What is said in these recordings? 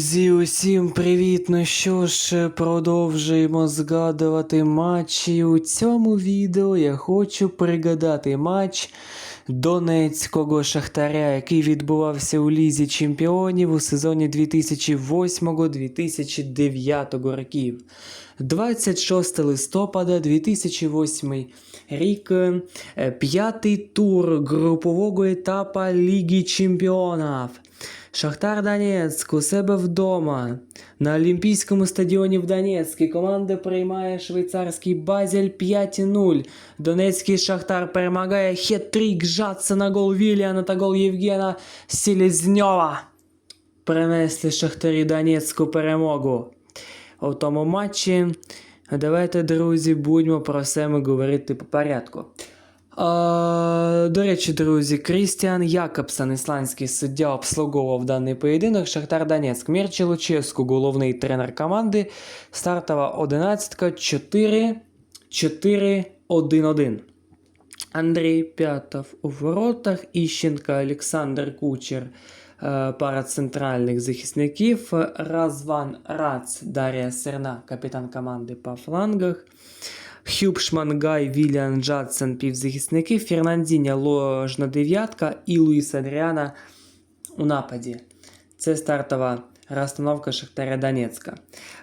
Друзі, усім привіт! Ну що ж, продовжуємо згадувати матчі. У цьому відео я хочу пригадати матч Донецького Шахтаря, який відбувався у Лізі Чемпіонів у сезоні 2008-2009 років. 26 листопада 2008 рік, е, п'ятий тур групового етапа Ліги Чемпіонів. Шахтар Донецьк у себе вдома. На Олімпійському стадіоні в Донецьку команда приймає швейцарський Базель 5-0. Донецький Шахтар перемагає хет-трик Жатса на гол Віліана та гол Євгена Селезньова. Принесли Шахтарі Донецьку перемогу. У тому матчі давайте, друзі, будемо про все ми говорити по порядку. До речі, друзі, Крістіан Якобсон, ісландський суддя, обслуговував даний поєдинок. Шахтар Донецьк. Мірчі Луческу, головний тренер команди. Стартова 11 4 4 1 1 Андрій П'ятов у воротах, Іщенка, Олександр Кучер, е, пара центральних захисників, Разван Рац, Дар'я Серна, капітан команди по флангах. Хюб Шмангай, Віліан Джадсен, півзахисники, Фернандіня ложна дев'ятка і Луїс Адріана у нападі. Це стартова розстановка Шахтаря Донецька.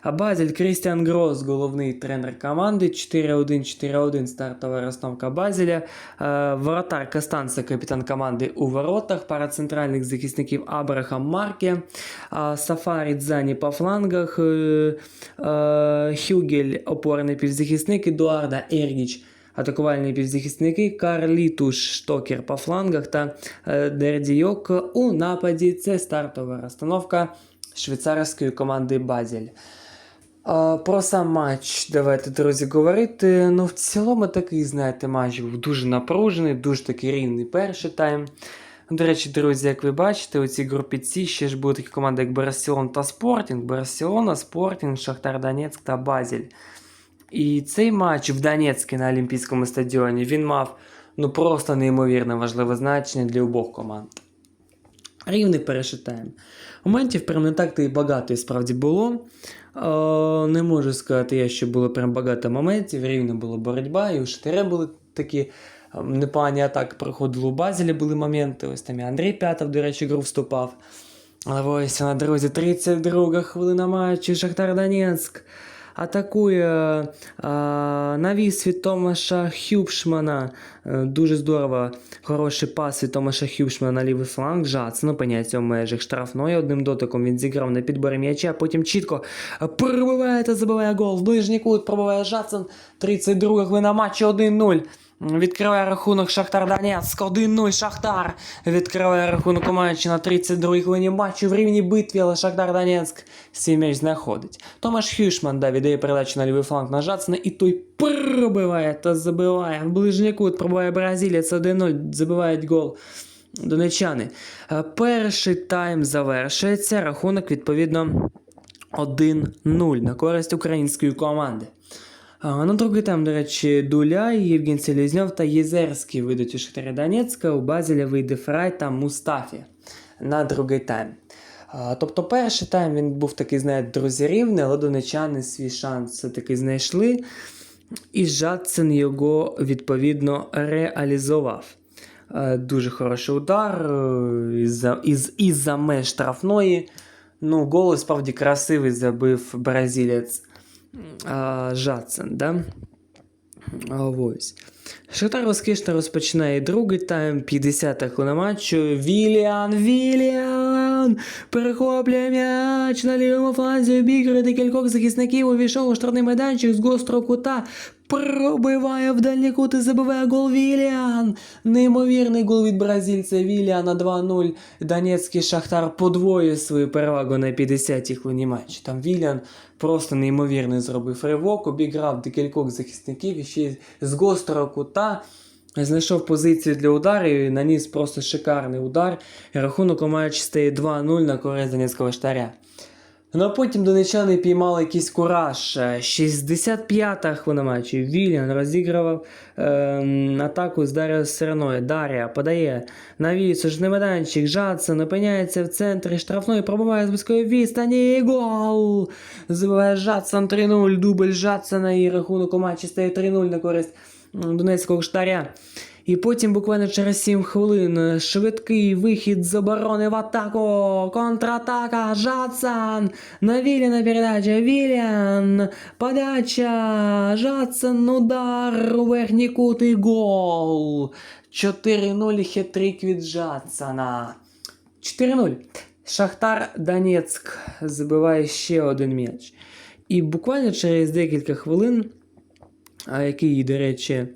А Базель Крістіан Грос, головний тренер команди. 4-1-4-1 стартова розстановка Базеля. Е, Воротар Костанца, капітан команди у воротах. Пара центральних захисників Абрахам Марке. А Сафарі Дзані по флангах. Е, е, Хюгель, опорний півзахисник, Едуарда Ергіч. Атакувальні півзахисники Карлітуш Штокер по флангах та е, Дердійок у нападі. Це стартова розстановка швейцарської команди Базель. Про сам матч давайте, друзі, говорити. Ну, в цілому такий, знаєте, матч був дуже напружений, дуже такий рівний перший тайм. До речі, друзі, як ви бачите, у цій групі С ще ж були такі команди, як Барселона та Спортінг. Барселона, Спортінг, Шахтар Донецьк та Базель. І цей матч в Донецьку на Олімпійському стадіоні він мав ну просто неймовірно важливе значення для обох команд. Рівний перший тайм. Моментів прям не так то і багато і справді було. Е, не можу сказати, я, що було прям багато моментів. Рівна була боротьба, і у Шахтаря були такі е, непогані атаки проходили у Базілі були моменти. Ось там і Андрій П'ятов, до речі, гру вступав. Але ось вона, друзі, 32 хвилина матчу, Шахтар Донецьк. Атакує е, навіс від Томаша Хюбшмана. Е, дуже здорово. Хороший пас від Томаша Хюбшмана на лівий фланг. Жац, ну, поняття в межах штрафної. Одним дотиком він зіграв на підборі м'яча, потім чітко пробиває та забиває гол. В ближній кут пробиває Жацен. 32 хвилина матчу 1-0. Відкриває рахунок Шахтар Донецьк. 1-0 Шахтар. Відкриває рахунок у матчі на 32-й хвилині матчу в рівній битві, але Шахтар Донецьк свій м'яч знаходить. Томаш Хюшман да, віддає передачу на лівий фланг на Жацена, і той пробиває та забиває. В ближній кут пробиває бразилець 1-0, забивають гол. Донечани. Е, Перший тайм завершується. Рахунок, відповідно, 1-0 на користь української команди. На другий тайм, до речі, Дуляй, Євген Селезньов та Єзерський вийдуть у Шахтаря Донецька, у Базеля вийде Фрай та Мустафі на другий тайм. Тобто перший тайм він був такий, знаєте, друзі, рівний, але донечани свій шанс все-таки знайшли. І Жадсен його відповідно реалізував. Е, Дуже хороший удар е, із-за із, із меж штрафної. Ну, гол справді красивий забив бразилець Жадсен. Да? Ось. Шахтар розкішно розпочинає другий тайм, 50-та хвилина матчу. Віліан, Віліан! Перехоплює м'яч на лівому фланзі, обігрує декількох захисників, увійшов у штрафний майданчик з гострого кута. Пробиває в дальній кут забиває гол Віліан. Неймовірний гол від бразильця Віліана 2-0. Донецький Шахтар подвоює свою перевагу на 50-й хвилині матчу. Там Віліан просто неймовірний зробив ривок, обіграв декількох захисників і ще з гострого кута. Знайшов позицію для удару і наніс просто шикарний удар. Рахунок у матчі стає 2-0 на користь Донецького штаря. Ну а потім донечани піймали якийсь кураж. Е, 65-та хвилина матчу. Вільян розігрував е, атаку з Дар'я Серною. Дар'я подає на відсужний майданчик. Жадсон опиняється в центрі штрафної, пробиває з близької відстані. Гол! Забиває Жадсон 3-0. Дубль Жадсона і рахунок у матчі стає 3-0 на користь донецького штаря. І потім буквально через 7 хвилин е, швидкий вихід з оборони в атаку. Контратака. Жадсон. На Віліна передача. Віліан. Подача. Жадсон. Удар у верхній кут гол. 4-0 хитрик від Жадсона. 4-0. Шахтар Донецьк забиває ще один м'яч. І буквально через декілька хвилин, який, до речі,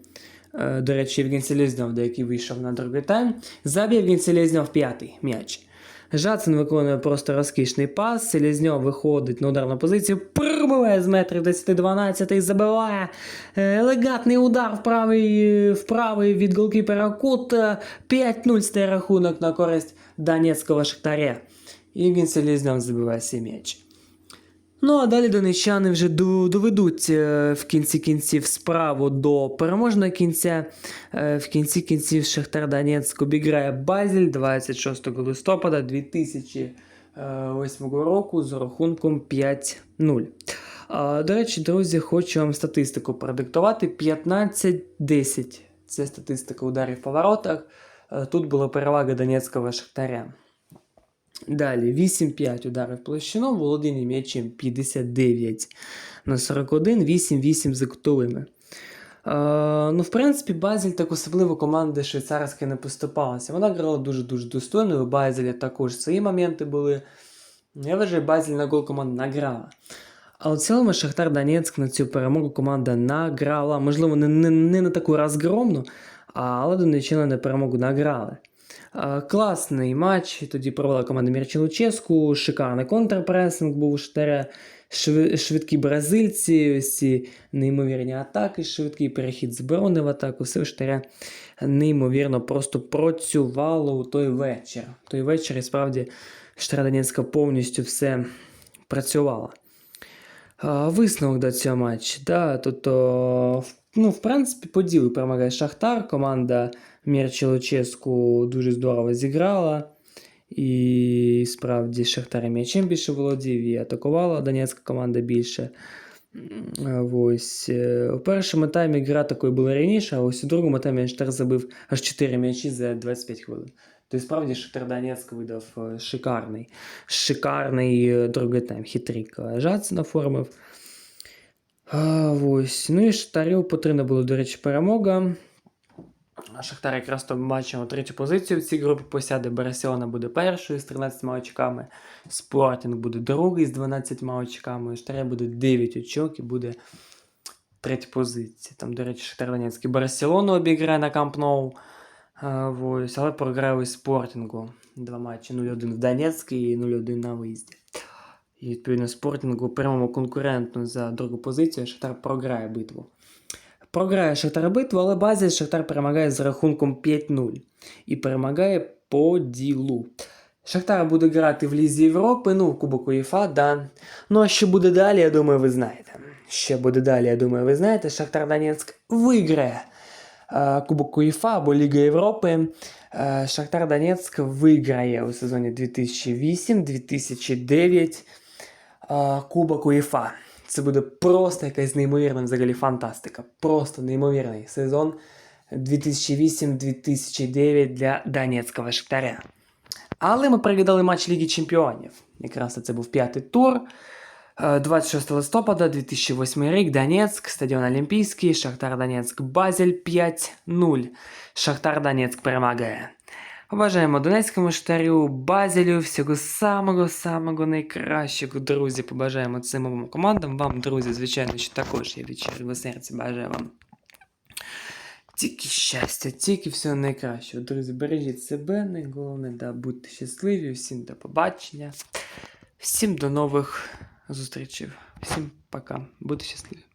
до речі, Євген Селезньов, який вийшов на другий тайм, забив Євген Селезньов п'ятий м'яч. Жацин виконує просто розкішний пас. Селезньов виходить на ударну позицію, пробиває з метрів 10-12 і забиває Е, елегантний удар в правий, е, від голкіпера кут. Е, 5-0 стає рахунок на користь Донецького Шахтаря. Він Селезньов забиває свій м'яч. Ну а далі донечани вже доведуть е, в кінці кінців справу до переможного кінця. Е, В кінці кінців Шахтар Донецьк обіграє Базель 26 листопада 2008 року з рахунком 5-0. До речі, друзі, хочу вам статистику продиктувати: 15-10. Це статистика ударів по воротах. Е, Тут була перевага Донецького Шахтаря. Далі 8-5 ударів площину, володіння м'ячем 59 на 41, 8-8 за кутовими. Е, ну, в принципі, Базель так особливо команди швейцарської не поступалася. Вона грала дуже-дуже достойно. У Базеля також свої моменти були. Я вважаю, Базель на гол команда награла. Але в цілому Шахтар Донецьк на цю перемогу команда награла. Можливо, не, не, не на таку розгромну, але донеччина на перемогу награли. Е, Класний матч. Тоді провела команда Мірчі Луческу, шикарний контрпресинг був у Штаря, швидкі бразильці, ось ці неймовірні атаки, швидкий перехід з оборони в атаку. Все у Штаря неймовірно просто працювало у той вечір. У той вечір і справді Штара Донецька повністю все працювала. Висновок до цього матчу. Да, тут, о, в- ну, в принципі, по ділу перемагає Шахтар. Команда Мірчі Луческу дуже здорово зіграла. І справді Шахтар м'ячем більше володів і атакувала Донецька команда більше. Ось. е, У першому таймі гра такою була раніше, а ось у другому таймі Шахтар забив аж 4 м'ячі за 25 хвилин. Тобто, справді, Шахтар Донецьк видав е, шикарний, шикарний е, другий тайм. Хитрик Жацин оформив. Ось. Ну і Шахтарю потрібна була, до речі, перемога. Шахтар якраз то бачимо третю позицію в цій групі посяде. Барселона буде першою з 13 очками. Спортінг буде другий з 12 очками. Шахтаря буде 9 очок і буде третя позиція. Там, до речі, Шахтар Донецький Барселону обіграє на Камп Ноу. Ось, але програє ось Спортінгу. Два матчі 0-1 в Донецьк і 0-1 на виїзді. І відповідно Спортінгу прямому конкурентну за другу позицію. Шахтар програє битву. Програє Шахтар битву, але базі Шахтар перемагає з рахунком 5-0 і перемагає по ділу. Шахтар буде грати в Лізі Європи, ну, в Кубок УЄФА, да. Ну а що буде далі, я думаю, ви знаєте. Що буде далі, я думаю, ви знаєте. Шахтар Донецьк виграє е, Кубок УЄФА або Ліга Європи. Е, Шахтар Донецьк виграє у сезоні 2008-2009 е, Кубок УЄФА. Це буде просто якась неймовірна взагалі фантастика. Просто неймовірний сезон 2008-2009 для Донецького Шахтаря. Але ми переглядали матч Ліги Чемпіонів. Якраз це був п'ятий тур. Е, 26 листопада 2008 рік Донецьк, стадіон Олімпійський, Шахтар Донецьк, Базель 5-0. Шахтар Донецьк перемагає. Побажаємо Донецькому Шахтарю, Базелю, всього самого-самого найкращого, друзі. Побажаємо цим обом командам. Вам, друзі, звичайно, що також я від щирого серця бажаю вам. Тільки щастя, тільки всього найкращого. Друзі, бережіть себе, найголовне, да, будьте щасливі, всім до побачення. Всім до нових зустрічей. Всім пока. Будьте щасливі.